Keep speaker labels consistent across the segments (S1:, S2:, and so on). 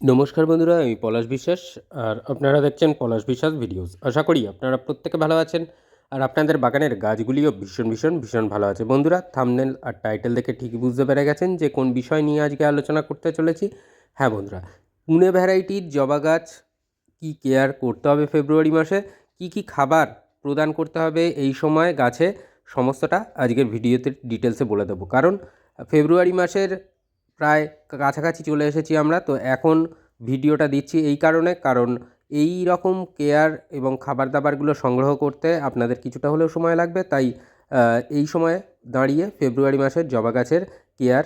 S1: নমস্কার বন্ধুরা, আমি পলাশ বিশ্বাস, আর আপনারা দেখছেন পলাশ বিশ্বাস ভিডিওস আশা করি আপনারা প্রত্যেকে ভালো আছেন, আর আপনাদের বাগানের গাছগুলিও ভীষণ ভীষণ ভীষণ ভালো আছে। বন্ধুরা থামনেল আর টাইটেল দেখে ঠিকই বুঝতে পেরে গেছেন যে কোন বিষয় নিয়ে আজকে আলোচনা করতে চলেছি। হ্যাঁ বন্ধুরা, পুনে ভ্যারাইটির জবা গাছ কী কেয়ার করতে হবে ফেব্রুয়ারি মাসে? কি কি খাবার প্রদান করতে হবে এই সময় গাছে? সমস্তটা আজকের ভিডিওতে ডিটেলসে বলে দেবো। কারণ ফেব্রুয়ারি মাসের প্রায় কাছাকাছি চলে এসেছি আমরা, তো এখন ভিডিওটা দিচ্ছি এই কারণে। কারণ এই রকম কেয়ার এবং খাবার দাবারগুলো সংগ্রহ করতে আপনাদের কিছুটা হলেও সময় লাগবে। তাই এই সময়ে দাঁড়িয়ে ফেব্রুয়ারি মাসের জবা গাছের কেয়ার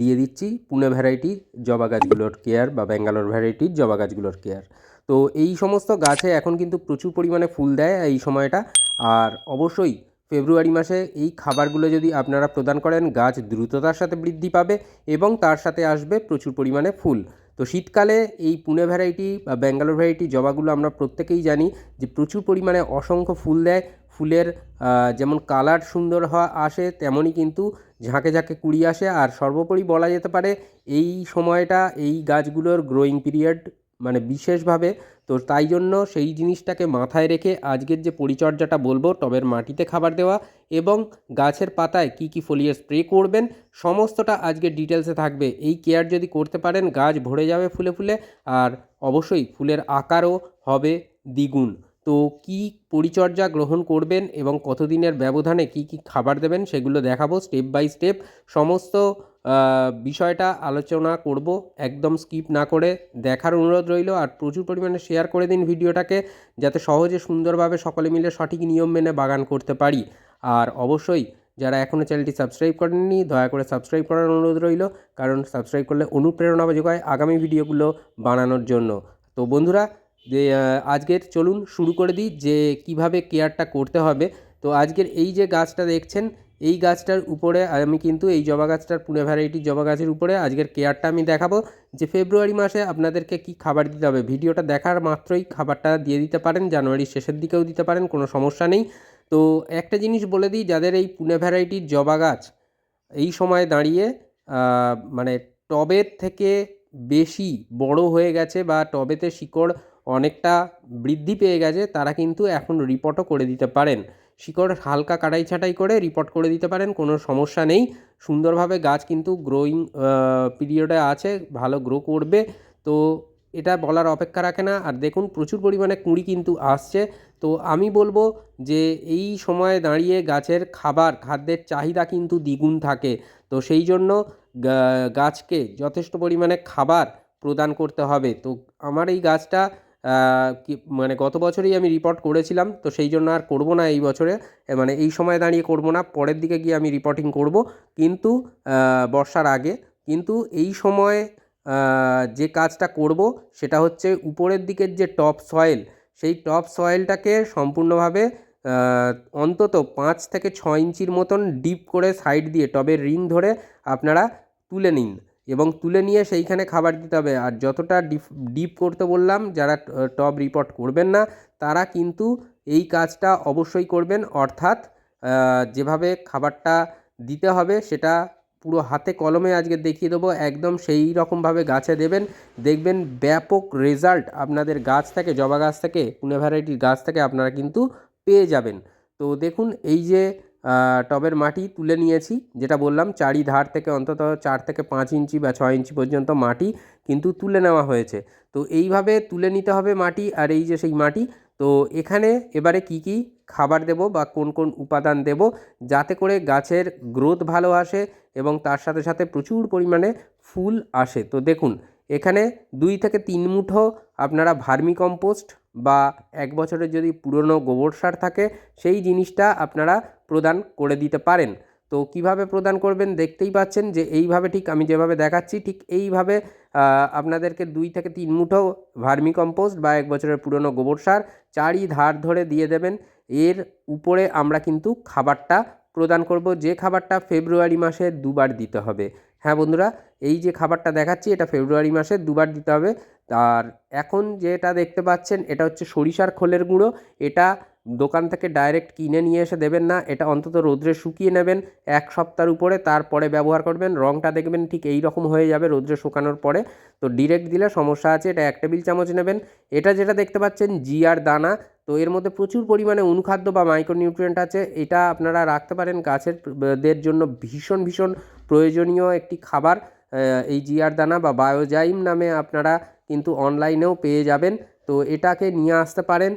S1: দিয়ে দিচ্ছি। পুনে ভ্যারাইটি জবা গাছগুলোর কেয়ার বা ব্যাঙ্গালোর ভ্যারাইটির জবা গাছগুলোর কেয়ার। তো এই সমস্ত গাছে এখন কিন্তু প্রচুর পরিমাণে ফুল দেয় এই সময়টা। আর অবশ্যই ফেব্রুয়ারি মাসে এই খাবারগুলো যদি আপনারা প্রদান করেন, গাছ দ্রুততার সাথে বৃদ্ধি পাবে এবং তার সাথে আসবে প্রচুর পরিমাণে ফুল। তো শীতকালে এই পুনে ভ্যারাইটি বা ব্যাঙ্গালোর ভ্যারাইটি জবাগুলো আমরা প্রত্যেকেই জানি যে প্রচুর পরিমাণে অসংখ্য ফুল দেয়। ফুলের যেমন কালার সুন্দর হওয়া আসে, তেমনই কিন্তু ঝাঁকে ঝাঁকে কুড়ি আসে। আর সর্বোপরি বলা যেতে পারে এই সময়টা এই গাছগুলোর গ্রোয়িং পিরিয়ড মানে বিশেষভাবে। তো তাই জন্য সেই জিনিসটাকে মাথায় রেখে আজকের যে পরিচর্যাটা বলব, টবের মাটিতে খাবার দেওয়া এবং গাছের পাতায় কি কি ফলিয়ে স্প্রে করবেন, সমস্তটা আজকে ডিটেলসে থাকবে। এই কেয়ার যদি করতে পারেন, গাছ ভরে যাবে ফুলে ফুলে, আর অবশ্যই ফুলের আকারও হবে দ্বিগুণ। তো কি পরিচর্যা গ্রহণ করবেন এবং কতদিনের ব্যবধানে কি কি খাবার দেবেন সেগুলো দেখাবো স্টেপ বাই স্টেপ সমস্ত বিষয়টা আলোচনা করব, একদম স্কিপ না করে। দেখার অনুরোধ রইল, আর প্রচুর পরিমাণে শেয়ার করে দিন ভিডিওটাকে, যাতে সহজে সুন্দরভাবে সকলে মিলে সঠিক নিয়ম মেনে বাগান করতে পারি। আর অবশ্যই, যারা এখনও চ্যানেলটি সাবস্ক্রাইব করেননি, দয়া করে সাবস্ক্রাইব করার অনুরোধ রইল, কারণ সাবস্ক্রাইব করলে অনুপ্রেরণা যোগায় আগামী ভিডিওগুলো বানানোর জন্য। তো বন্ধুরা আজকের চলুন শুরু করে দিই যে, কীভাবে কেয়ারটা করতে হবে। তো আজকের এই যে গাছটা দেখছেন, এই গাছটার উপরে আমি কিন্তু এই জবা গাছটার পুনে ভ্যারাইটি জবা গাছের উপরে আজকের কেয়ারটা আমি দেখাবো। যে, ফেব্রুয়ারি মাসে আপনাদেরকে কি খাবার দিতে হবে, ভিডিওটা দেখার মাত্রই খাবারটা দিয়ে দিতে পারেন, জানুয়ারির শেষের দিকেও দিতে পারেন, কোনো সমস্যা নেই। তো একটা জিনিস বলে দিই, যাদের এই পুনে ভ্যারাইটির জবা গাছ এই সময় দাঁড়িয়ে মানে টবের থেকে বেশি বড় হয়ে গেছে বা টবেতে শিকড় অনেকটা বৃদ্ধি পেয়ে গেছে, তারা কিন্তু এখন রিপোর্টও করে দিতে পারেন। শিকড় হালকা কাটাই ছাঁটাই করে রিপোর্ট করে দিতে পারেন, কোনো সমস্যা নেই। সুন্দরভাবে গাছ কিন্তু গ্রোয়িং পিরিয়ডে আছে, ভালো গ্রো করবে। তো এটা বলার অপেক্ষা রাখে না। আর দেখুন, প্রচুর পরিমাণে কুঁড়ি কিন্তু আসছে। তো আমি বলব যে, এই সময়ে দাঁড়িয়ে গাছের খাবার, খাদ্যের চাহিদা কিন্তু দ্বিগুণ থাকে। তো সেই জন্য গাছকে যথেষ্ট পরিমাণে খাবার প্রদান করতে হবে। তো আমার এই গাছটা মানে গত বছরই আমি রিপোর্ট করেছিলাম, তো সেই জন্য আর করব না এই বছরে। মানে এই সময় দাঁড়িয়ে করব না, পরের দিকে গিয়ে আমি রিপোর্টিং করব। কিন্তু বর্ষার আগে, কিন্তু এই সময় যে কাজটা করব, সেটা হচ্ছে উপরের দিকের যে টপ সয়েল সেই টপ সয়েলটাকে সম্পূর্ণভাবে অন্তত পাঁচ থেকে ছ ইঞ্চির মতন ডিপ করে সাইড দিয়ে টবের রিং ধরে আপনারা তুলে নিন। এবং তুলে নিয়ে সেইখানে খাবার দিতে হবে। আর যতটা ডিপ ডিপ করতে বললাম, যারা টব রিপোর্ট করবেন না, তারা কিন্তু এই কাজটা অবশ্যই করবেন। অর্থাৎ যেভাবে খাবারটা দিতে হবে, সেটা পুরো হাতে কলমে আজকে দেখিয়ে দেবো। একদম সেই রকমভাবে গাছে দেবেন। দেখবেন ব্যাপক রেজাল্ট আপনাদের গাছ থেকে, জবা গাছ থেকে, পুনে ভ্যারাইটির গাছ থেকে আপনারা কিন্তু পেয়ে যাবেন। তো দেখুন, এই যে টবের মাটি তুলে নিয়েছি, যেটা বললাম চারি ধার থেকে অন্তত চার থেকে পাঁচ ইঞ্চি বা ছয় ইঞ্চি পর্যন্ত মাটি কিন্তু তুলে নেওয়া হয়েছে। তো এইভাবে তুলে নিতে হবে মাটি আর এই যে সেই মাটি। তো এখানে এবারে কি কি খাবার দেব বা কোন কোন উপাদান দেব যাতে করে গাছের গ্রোথ ভালো আসে এবং তার সাথে সাথে প্রচুর পরিমাণে ফুল আসে। তো দেখুন, এখানে দুই থেকে তিন মুঠো আপনারা ভার্মি কম্পোস্ট বা এক বছরের যদি পুরনো গোবর সার থাকে, সেই জিনিসটা আপনারা প্রদান করে দিতে পারেন। তো কীভাবে প্রদান করবেন দেখতেই পাচ্ছেন যে এইভাবে ঠিক আমি যেভাবে দেখাচ্ছি, ঠিক এইভাবে আপনাদেরকে দুই থেকে তিন মুঠো ভার্মি কম্পোস্ট বা এক বছরের পুরনো গোবর সার চারি ধার ধরে দিয়ে দেবেন। এর উপরে আমরা কিন্তু খাবারটা প্রদান করব, যে খাবারটা ফেব্রুয়ারি মাসে দুবার দিতে হবে। হ্যাঁ বন্ধুরা, এই যে খাবারটা দেখাচ্ছি এটা ফেব্রুয়ারি মাসে দুবার দিতে হবে। আর এখন যেটা দেখতে পাচ্ছেন এটা হচ্ছে সরিষার খোলের গুঁড়ো। এটা দোকান থেকে ডাইরেক্ট কিনে নিয়ে এসে দেবেন না, এটা অন্তত রোদ্রে শুকিয়ে নেবেন। এক সপ্তাহের উপরে তারপরে ব্যবহার করবেন রঙটা দেখবেন ঠিক এই রকম হয়ে যাবে রোদ্রে শুকানোর পরে। তো ডিরেক্ট দিলে সমস্যা আছে, এটা এক টেবিল চামচ নেবেন। এটা যেটা দেখতে পাচ্ছেন জিয়ার দানা। তো এর মধ্যে প্রচুর পরিমাণে অনুখাদ্য বা মাইক্রোনিউট্রিয়েন্ট আছে, এটা আপনারা রাখতে পারেন গাছের দের জন্য ভীষণ ভীষণ প্রয়োজনীয় একটি খাবার। এই জিয়ার দানা বা বায়োজাইম নামে আপনারা কিন্তু অনলাইনেও পেয়ে যাবেন। তো এটাকে নিয়ে আসতে পারেন।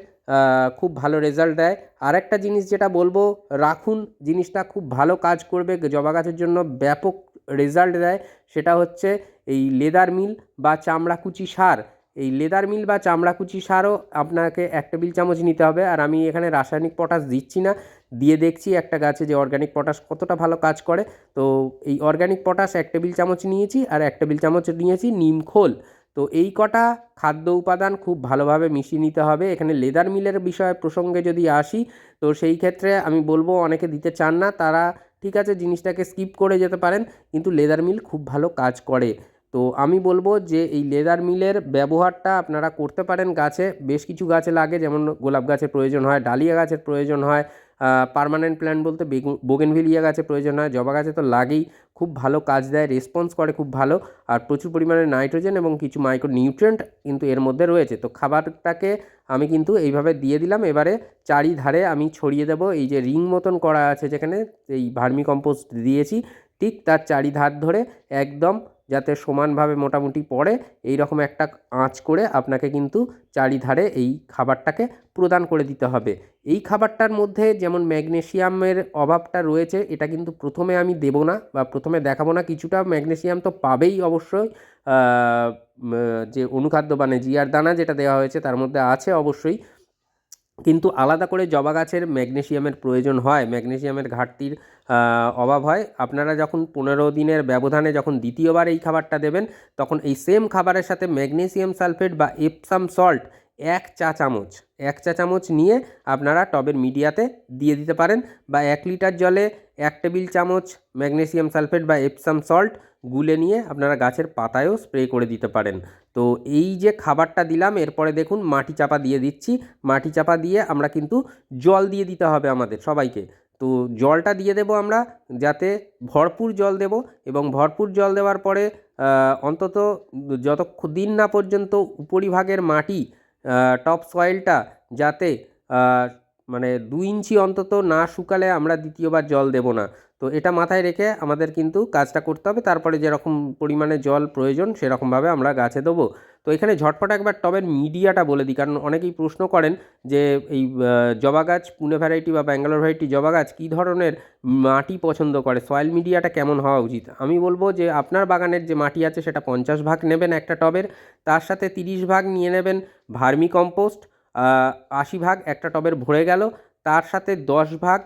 S1: খুব ভালো রেজাল্ট দেয়। আরেকটা জিনিস যেটা বলব, রাখুন, জিনিসটা খুব ভালো কাজ করবে, জবা গাছের জন্য ব্যাপক রেজাল্ট দেয়, সেটা হচ্ছে এই লেদার মিল বা চামড়াকুচি সার। এই লেদার মিল বা চামড়াকুচি সারও আপনাকে এক টেবিল চামচ নিতে হবে। আর আমি এখানে রাসায়নিক পটাশ দিচ্ছি না, দিয়ে দেখছি একটা গাছে যে অর্গানিক পটাশ কতটা ভালো কাজ করে। তো এই অর্গানিক পটাশ এক টেবিল চামচ নিয়েছি, আর এক টেবিল চামচ নিয়েছি নিম খোল। তো এই কটা খাদ্য উপাদান খুব ভালোভাবে মিশিয়ে নিতে হবে। এখানে লেদার মিলের বিষয়ে প্রসঙ্গে যদি আসি, তো সেই ক্ষেত্রে আমি বলব অনেকে দিতে চান না, তারা ঠিক আছে জিনিসটাকে স্কিপ করে যেতে পারেন, কিন্তু লেদার মিল খুব ভালো কাজ করে। তো আমি বলব যে এই লেদার মিলের ব্যবহারটা আপনারা করতে পারেন গাছে। বেশ কিছু গাছে লাগে, যেমন গোলাপ গাছের প্রয়োজন হয়, ডালিয়া গাছের প্রয়োজন হয় পার্মানেন্ট প্ল্যান্ট বলতে বেগুন বোগেনভিলিয়া গাছে প্রয়োজন হয়। জবা গাছে তো লাগেই। খুব ভালো কাজ দেয় রেসপন্স করে খুব ভালো। আর প্রচুর পরিমাণে নাইট্রোজেন এবং কিছু মাইক্রো নিউট্রিয়েন্ট কিন্তু এর মধ্যে রয়েছে। তো খাবারটাকে আমি কিন্তু এইভাবে দিয়ে দিলাম। এবারে চারিধারে আমি ছড়িয়ে দেবো। এই যে রিং মতন করা আছে যেখানে, এই ভার্মি কম্পোস্ট দিয়েছি, ঠিক তার চারিধার ধরে একদম যাতে সমানভাবে মোটামুটি পড়ে এই রকম একটা আঁচ করে আপনাকে কিন্তু চারিধারে এই খাবারটাকে প্রদান করে দিতে হবে। এই খাবারটার মধ্যে যেমন ম্যাগনেশিয়ামের অভাবটা রয়েছে, এটা কিন্তু প্রথমে আমি দেবো না বা প্রথমে দেখাবো না, কিছুটা ম্যাগনেশিয়াম তো পাবেই অবশ্যই। যে অনুখাদ্য মানে জিয়ার দানা যেটা দেওয়া হয়েছে, তার মধ্যে আছে অবশ্যই। কিন্তু আলাদা করে জবা গাছের ম্যাগনেশিয়ামের প্রয়োজন হয়, ম্যাগনেশিয়ামের ঘাটতির অভাব হয়। আপনারা যখন পনেরো দিনের ব্যবধানে যখন দ্বিতীয়বার এই খাবারটা দেবেন, তখন এই সেম খাবারের সাথে ম্যাগনেশিয়াম সালফেট বা এপসাম সল্ট এক চা চামচ, এক চা চামচ নিয়ে আপনারা টবের মিডিয়াতে দিয়ে দিতে পারেন বা এক লিটার জলে এক টেবিল চামচ ম্যাগনেশিয়াম সালফেট বা এপসাম সল্ট গুলে নিয়ে আপনারা গাছের পাতায়ও স্প্রে করে দিতে পারেন। তো এই যে খাবারটা দিলাম, এরপরে দেখুন মাটি চাপা দিয়ে দিচ্ছি। মাটি চাপা দিয়ে আমরা কিন্তু জল দিয়ে দিতে হবে আমাদের সবাইকে। তো জলটা দিয়ে দেবো আমরা, যাতে ভরপুর জল দেব এবং ভরপুর জল দেওয়ার পরে অন্তত যত দিন না পর্যন্ত উপরিভাগের মাটি টপ সয়েলটা যাতে মানে দু ইঞ্চি অন্তত না শুকালে আমরা দ্বিতীয়বার জল দেব না। তো এটা মাথায় রেখে আমাদের কিন্তু কাজটা করতে হবে। তারপরে যেরকম পরিমাণে জল প্রয়োজন সেরকমভাবে আমরা গাছে দেবো। তো এখানে ঝটপট একবার টবের মিডিয়াটা বলে দিই, কারণ অনেকেই প্রশ্ন করেন যে এই জবা গাছ, পুনে ভ্যারাইটি বা ব্যাঙ্গালোর ভ্যারাইটি জবা গাছ কী ধরনের মাটি পছন্দ করে? সয়েল মিডিয়াটা কেমন হওয়া উচিত? আমি বলব যে আপনার বাগানের যে মাটি আছে সেটা পঞ্চাশ ভাগ নেবেন একটা টবের, তার সাথে তিরিশ ভাগ নিয়ে নেবেন ভার্মি কম্পোস্ট আশি ভাগ একটা টবের ভরে গেল, তার সাথে দশ ভাগ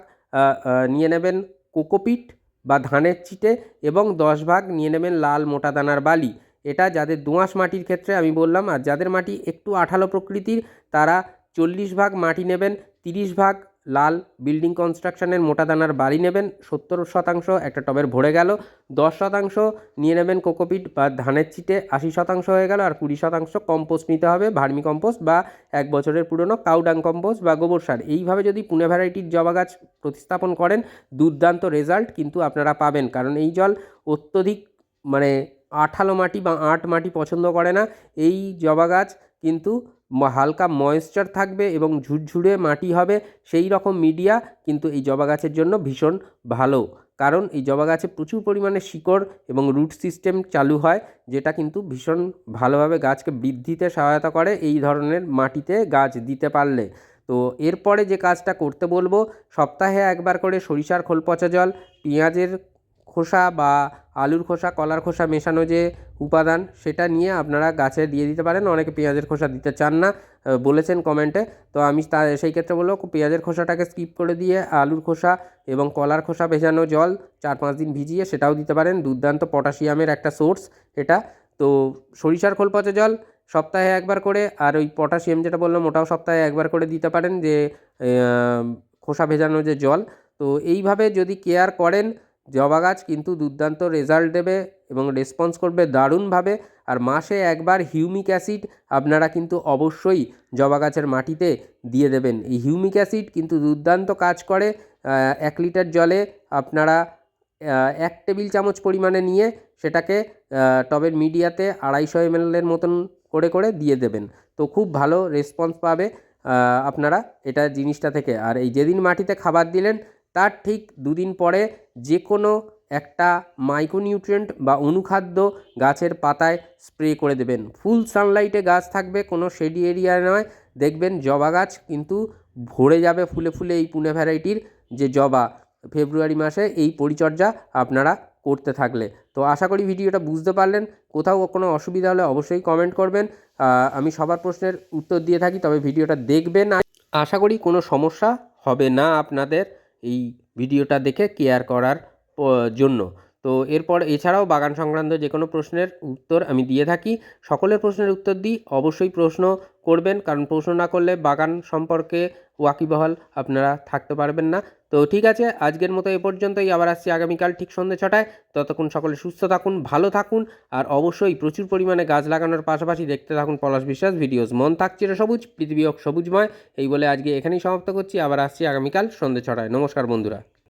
S1: নিয়ে নেবেন কোকোপিট বা ধানের চিটে এবং দশ ভাগ নিয়ে নেবেন লাল মোটা দানার বালি। এটা যাদের দোঁয়াশ মাটির ক্ষেত্রে আমি বললাম, আর যাদের মাটি একটু আঠালো প্রকৃতির, তারা চল্লিশ ভাগ মাটি নেবেন, তিরিশ ভাগ লাল বিল্ডিং কনস্ট্রাকশনের মোটা দানার বালি নেবেন, সত্তর শতাংশ একটা টবের ভরে গেল, দশ শতাংশ নিয়ে নেবেন কোকোপিট বা ধানের চিটে আশি শতাংশ হয়ে গেল আর কুড়ি শতাংশ কম্পোস্ট নিতে হবে, ভার্মি কম্পোস্ট বা এক বছরের পুরনো কাউডাং কম্পোস্ট বা গোবর সার। এইভাবে যদি পুনে ভ্যারাইটির জবা গাছ প্রতিস্থাপন করেন, দুর্দান্ত রেজাল্ট কিন্তু আপনারা পাবেন, কারণ এই জল অত্যধিক মানে আঠালো মাটি বা আট মাটি পছন্দ করে না। এই জবা গাছ কিন্তু হালকা ময়েশ্চার থাকবে এবং ঝুরঝুরে মাটি হবে, সেই রকম মিডিয়া কিন্তু এই জবা গাছের জন্য ভীষণ ভালো। কারণ এই জবা গাছে প্রচুর পরিমাণে শিকড় এবং রুট সিস্টেম চালু হয়, যেটা কিন্তু ভীষণ ভালোভাবে গাছকে বৃদ্ধিতে সহায়তা করে এই ধরনের মাটিতে গাছ দিতে পারলে। তো এরপরে যে কাজটা করতে বলব, সপ্তাহে একবার করে সরিষার খোল পচা জল, পেঁয়াজের খোসা বা আলুর খোসা, কলার খোসা মেশানো যে উপাদান সেটা নিয়ে আপনারা গাছে দিয়ে দিতে পারেন। অনেকে পেঁয়াজের খোসা দিতে চান না বলেছেন কমেন্টে। তো আমি তা, সেই ক্ষেত্রে বলব পেঁয়াজের খোসাটাকে স্কিপ করে দিয়ে আলুর খোসা এবং কলার খোসা ভেজানো জল চার পাঁচ দিন ভিজিয়ে সেটাও দিতে পারেন। দুর্দান্ত পটাশিয়ামের একটা সোর্স এটা। তো সরিষার খোল পচা জল সপ্তাহে একবার করে আর ওই পটাশিয়াম যেটা বললাম ওটাও সপ্তাহে একবার করে দিতে পারেন যে খোসা ভেজানো যে জল। তো এইভাবে যদি কেয়ার করেন জবা গাছ কিন্তু দুর্দান্ত রেজাল্ট দেবে। এবং রেসপন্স করবে দারুণভাবে। আর মাসে একবার হিউমিক অ্যাসিড আপনারা কিন্তু অবশ্যই জবা গাছের মাটিতে দিয়ে দেবেন। এই হিউমিক অ্যাসিড কিন্তু দুর্দান্ত কাজ করে। এক লিটার জলে আপনারা এক টেবিল চামচ পরিমাণে নিয়ে সেটাকে টবের মিডিয়াতে আড়াইশো এমএলের মতন করে করে দিয়ে দেবেন। তো খুব ভালো রেসপন্স পাবে আপনারা এটা জিনিসটা থেকে। আর এই যেদিন মাটিতে খাবার দিলেন, তার ঠিক দুদিন পরে যে কোনো একটা মাইক্রোনিউট্রিয়েন্ট বা অনুখাদ্য গাছের পাতায় স্প্রে করে দেবেন। ফুল সানলাইটে গাছ থাকবে, কোনো শেডি এরিয়া নয়। দেখবেন জবা গাছ কিন্তু ভরে যাবে ফুলে ফুলে এই পুনে ভ্যারাইটির যে জবা। ফেব্রুয়ারি মাসে এই পরিচর্যা আপনারা করতে থাকলে। তো আশা করি ভিডিওটা বুঝতে পারলেন। কোথাও কোনো অসুবিধা হলে অবশ্যই কমেন্ট করবেন। আমি সবার প্রশ্নের উত্তর দিয়ে থাকি, তবে ভিডিওটা দেখবেন। আশা করি কোনো সমস্যা হবে না আপনাদের এই ভিডিওটা দেখে কেয়ার করার জন্য। তো এরপর এছাড়াও বাগান সংক্রান্ত যে কোনো প্রশ্নের উত্তর আমি দিয়ে থাকি। সকলের প্রশ্নের উত্তর দিই, অবশ্যই প্রশ্ন করবেন। কারণ প্রশ্ন না করলে বাগান সম্পর্কে ওয়াকিবহল আপনারা থাকতে পারবেন না। তো ঠিক আছে, আজকের মতো এ পর্যন্তই। আবার আসছি আগামীকাল ঠিক সন্ধ্যে ছটায়। ততক্ষণ সকলে সুস্থ থাকুন, ভালো থাকুন। আর অবশ্যই প্রচুর পরিমাণে গাছ লাগানোর পাশাপাশি দেখতে থাকুন পলাশ বিশ্বাস ভিডিওস। মন থাক সবুজ, পৃথিবী হোক সবুজময় এই বলে আজকে এখানেই সমাপ্ত করছি। আবার আসছি আগামীকাল সন্ধ্যে ছটায়। নমস্কার বন্ধুরা।